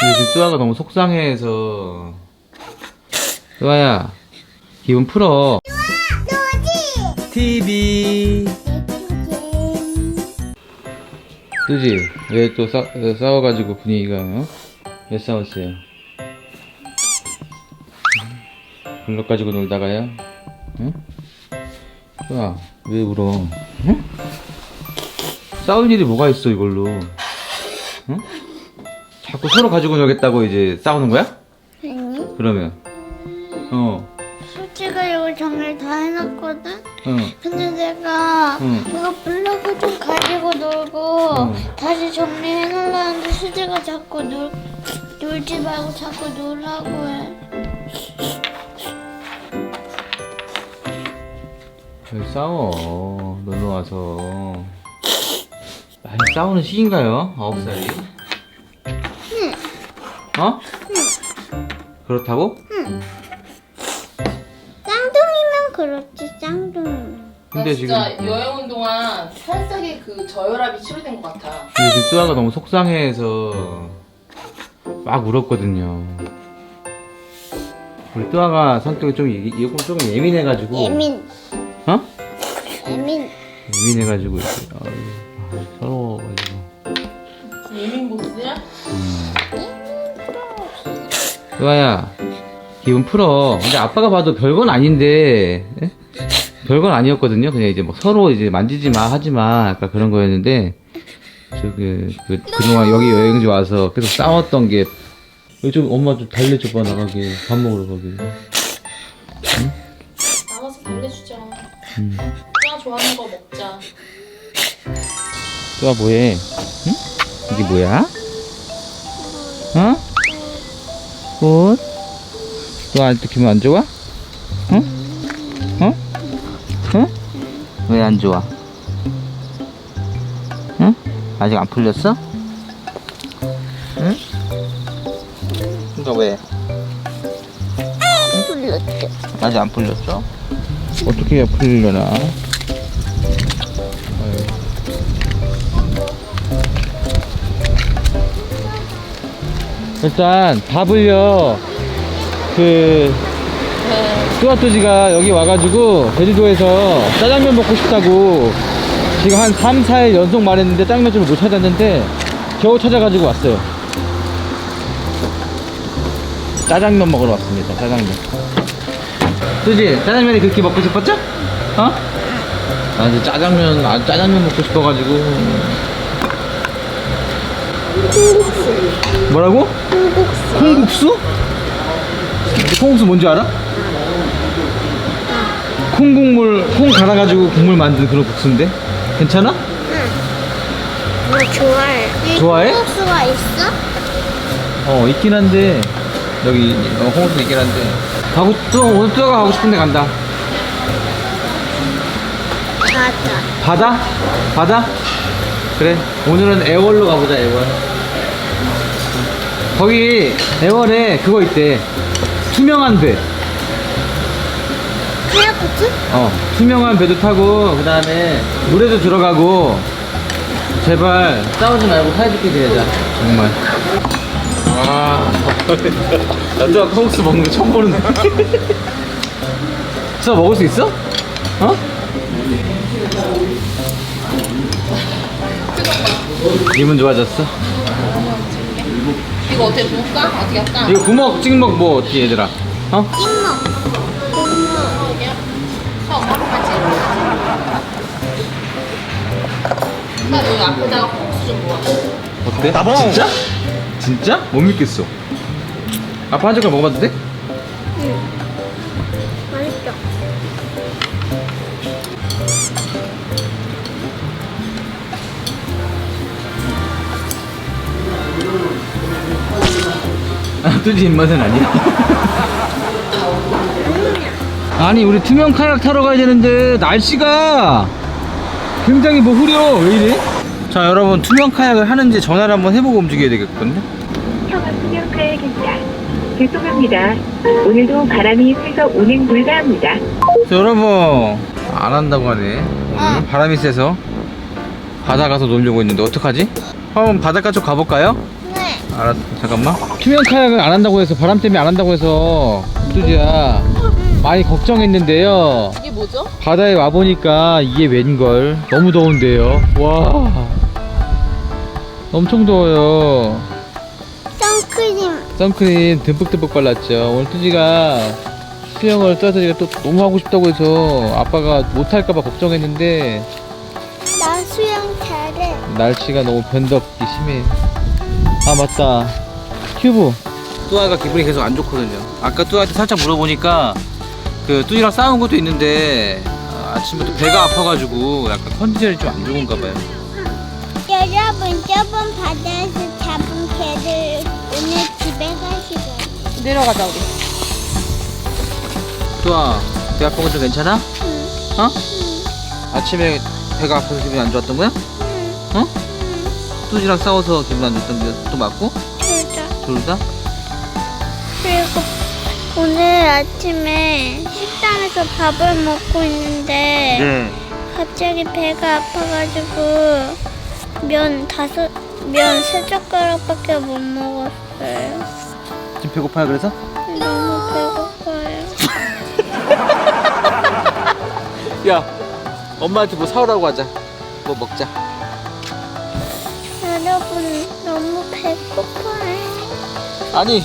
근데 지금 뚜아가 너무 속상해해서 뚜아야 기분 풀어 TV 뚜지 왜 또 싸워가지고 분위기가 어? 왜 싸웠어요? 블럭 가지고 놀다가요? 응? 뚜아 왜 울어? 응? 싸울 일이 뭐가 있어 이걸로 응? 자꾸 서로 가지고 놀겠다고 이제 싸우는 거야? 아니 그러면 어 솔직히 이거 정리 다 해놨거든? 응. 근데 내가 응. 이거 블럭을 좀 가지고 놀고 응. 다시 정리해놓으려는데 수지가 자꾸 놀, 놀지 말고 자꾸 놀라고 해 왜 싸워 놀러 와서 많이 싸우는 시기인가요? 아홉 살이? 응. 어? 응. 그렇다고? 쌍둥이면 그렇지 쌍둥이면 근데 나 지금 진짜 여행 온 동안 살짝의 그 저혈압이 치료된 것 같아. 근데 지금 뚜아가 너무 속상해해서 막 울었거든요. 우리 뚜아가 성격이 좀 예- 조금 조금 예민해가지고 예민 어? 예민 예민해가지고 이렇게 아유, 아, 서러워가지고 예민 보스야? 뚜아야 기분 풀어. 근데 아빠가 봐도 별건 아닌데 예? 별건 아니었거든요. 그냥 이제 뭐 서로 이제 만지지 마 하지 마 약간 그런 거였는데 저그 그, 그동안 여기 여행지 와서 계속 싸웠던 게 여기 좀 엄마 좀 달래줘봐 나가게 밥 먹으러 가게. 나가서 달래주자. 음. 나 좋아하는 거 먹자. 뚜아 뭐해? 응? 이게 뭐야? 어? 꽃? 너 아직도 기분 안 좋아? 응? 어? 응? 왜 안 좋아? 응? 아직 안 풀렸어? 응? 그니까 왜? 불렀죠 아직 안 풀렸어? 어떻게 해야 풀리려나? 일단 밥을요 그 뚜아뚜지가 여기 와가지고 제주도에서 짜장면 먹고 싶다고 지금 한 3, 4일 연속 말했는데 짜장면집을 못 찾았는데 겨우 찾아가지고 왔어요 짜장면 먹으러 왔습니다 짜장면 뚜지 짜장면이 그렇게 먹고 싶었죠? 어? 아 이제 짜장면 아 짜장면 먹고 싶어가지고 뭐라고? 콩국수 콩국수? 콩국수 뭔지 알아? 콩국물 콩 갈아가지고 국물 만든 그런 국수인데 괜찮아? 너 좋아해 좋아해? 콩국수가 있어? 어 있긴 한데 여기 어, 콩국수 있긴 한데 가고 또 오늘 뚜아가 가고 싶은데 간다 맞아 바다? 바다? 그래 오늘은 애월로 가보자 애월 거기 애월에 그거 있대 투명한 배 카야코트? 어, 투명한 배도 타고 그 다음에 물에도 들어가고 제발 싸우지 말고 사이좋게 지내자 정말 와 나도 아까 콩국수 먹는 거 처음 보는데 진짜 먹을 수 있어? 어? 기분 좋아졌어? 이거 어떻게 볼까? 어떻게 할까? 이거 구먹 찍먹 뭐 어떻게 얘들아? 어? 찍먹 찍먹? 처음 하지. 나 여기 앞에다가 국수 좀 모아. 어때? 진짜? 진짜? 못 믿겠어 아빠 한 젓갈 먹어봐도 돼? 아, 뚜지 입맛은 아니야. 아니, 우리 투명 카약 타러 가야 되는데, 날씨가 굉장히 뭐 흐려. 왜 이래? 자, 여러분, 투명 카약을 하는지 전화를 한번 해보고 움직여야 되겠거든요. 청학수명 카약입니다. 죄송합니다. 오늘도 바람이 세서 운행 불가합니다. 자, 여러분, 안 한다고 하네. 오늘 바람이 세서 바다 가서 놀려고 했는데, 어떡하지? 한번 바닷가 쪽 가볼까요? 네 알았어 잠깐만 투명 카약을 안 한다고 해서 바람 때문에 안 한다고 해서 뚜지야 많이 걱정했는데요 이게 뭐죠? 바다에 와보니까 이게 웬걸 너무 더운데요 와 엄청 더워요 선크림. 선크림 듬뿍듬뿍 발랐죠 오늘 뚜지가 수영을 떠들이가 또 너무 하고 싶다고 해서 아빠가 못할까봐 걱정했는데 나 수영 잘해. 날씨가 너무 변덕기 심해. 아 맞다. 큐브. 뚜아가 기분이 계속 안 좋거든요. 아까 뚜아한테 살짝 물어보니까 그 뚜이랑 싸운 것도 있는데 아, 아침부터 배가 아파가지고 약간 컨디션이 좀 안 좋은가 봐요. 여러분 저번 바다에서 잡은 개들 오늘 집에 가시거든요. 내려가자 우리. 뚜아, 배 아픈 건좀 괜찮아? 응. 어? 아침에 배가 아파서 기분이 안 좋았던 거야? 응. 어? 응. 뚜지랑 싸워서 기분 안 좋았던 게또 맞고? 그러자. 둘 다? 그리고 오늘 아침에 식당에서 밥을 먹고 있는데 네. 갑자기 배가 아파가지고 면 다섯 면 세 젓가락밖에 못 먹었어요. 지금 배고파요 그래서? 너무 배고파요. 야, 엄마한테 뭐 사오라고 하자. 뭐 먹자. 아니,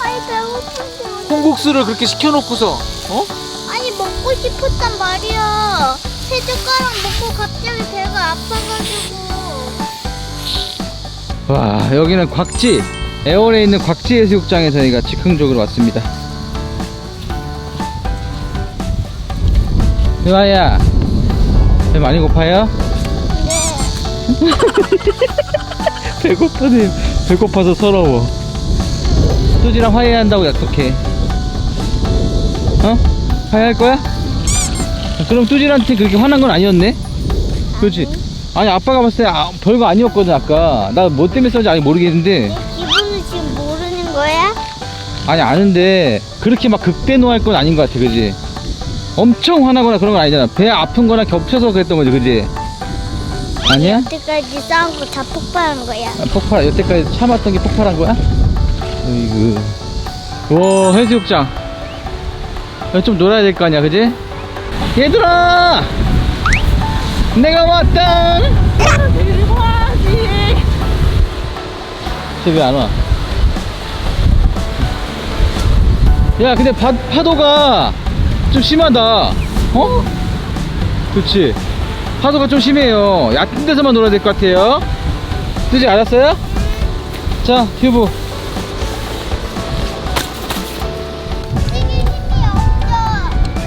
아니 배고픈데 콩국수를 그렇게 시켜놓고서, 어? 아니 먹고 싶었단 말이야. 세 젓가락 먹고 갑자기 배가 아파가지고. 와, 여기는 곽지. 애월에 있는 곽지 해수욕장에 저희가 즉흥적으로 왔습니다. 유아야, 배 많이 고파요? 네. 배고파네. 배고파서 서러워. 뚜지랑 화해한다고 약속해. 어? 화해할 거야? 그럼 뚜지한테 그렇게 화난 건 아니었네? 그렇지? 아니 아빠가 봤을 때 아, 별거 아니었거든 아까 나 뭐 때문에 싸운지 아직 모르겠는데 내 기분을 지금 모르는 거야? 아니 아는데 그렇게 막 극대노할 건 아닌 것 같아 그지? 엄청 화나거나 그런 건 아니잖아 배 아픈 거나 겹쳐서 그랬던 거지 그지? 아니야? 여태까지 싸운 거 다 폭발한 거야. 아, 폭발 여태까지 참았던 게 폭발한 거야? 어이구 와 해수욕장. 야, 좀 놀아야 될 거 아니야 그지? 얘들아! 내가 왔다! 쟤왜안 와? 야 근데 파, 파도가 좀 심하다. 어? 그치 파도가 좀 심해요. 얕은 데서만 놀아야 될 것 같아요. 뜨지? 알았어요? 자 큐브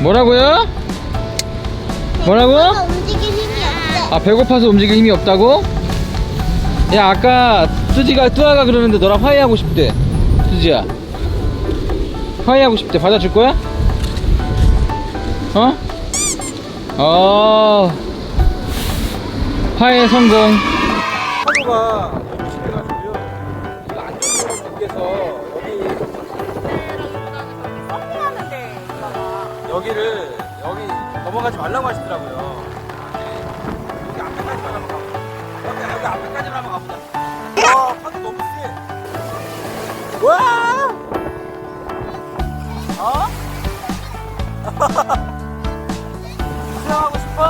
뭐라고요? 뭐라고? 배고파서 움직일 힘이 없어. 아 배고파서 움직일 힘이 없다고? 야 아까 뚜지가 뚜아가 그러는데 너랑 화해하고 싶대 뚜지야 화해하고 싶대 받아줄 거야? 어? 어 화해 성공 파도가 여기 여기를 여기 넘어가지 말라고 하시더라고요 여기 앞에까지 가보자. 여기, 앞에까지 한번 가보자. 와, 파도 너무 세. 와! 어? 수영하고 싶어?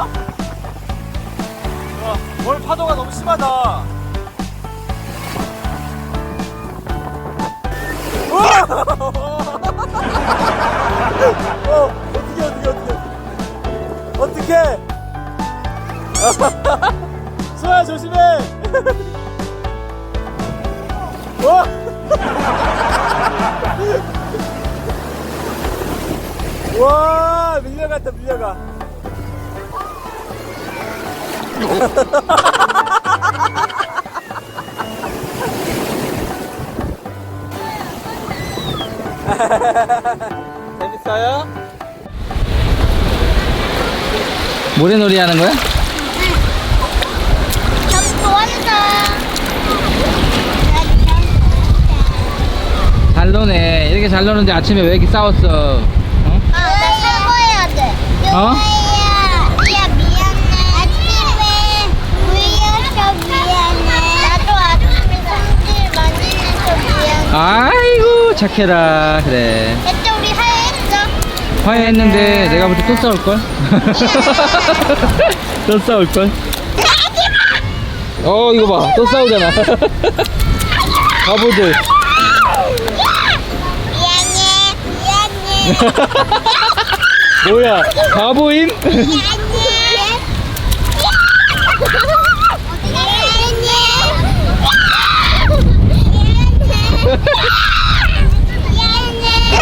와, 오늘 파도가 너무 심하다. 어, 어떻게, 어떻게, 어떻게? 소야 조심해. 와. 와 밀려갔다 밀려가. 재밌어요? 모래놀이 하는 거야? 잘 노네. 이렇게 잘 노는데 아침에 왜 이렇게 싸웠어? 어? 아, 나 사과해야 돼. 어? 야, 미안해. 아침에 울려서 미안해. 나도 아침에 손질 만지면서 아이고 착해라 그래? 화해했는데 아. 내가 볼 때 또 싸울걸? 또 싸울걸? 어 이거 봐 또 싸우잖아. 바보들. 뭐야? 바보임?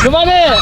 그만해!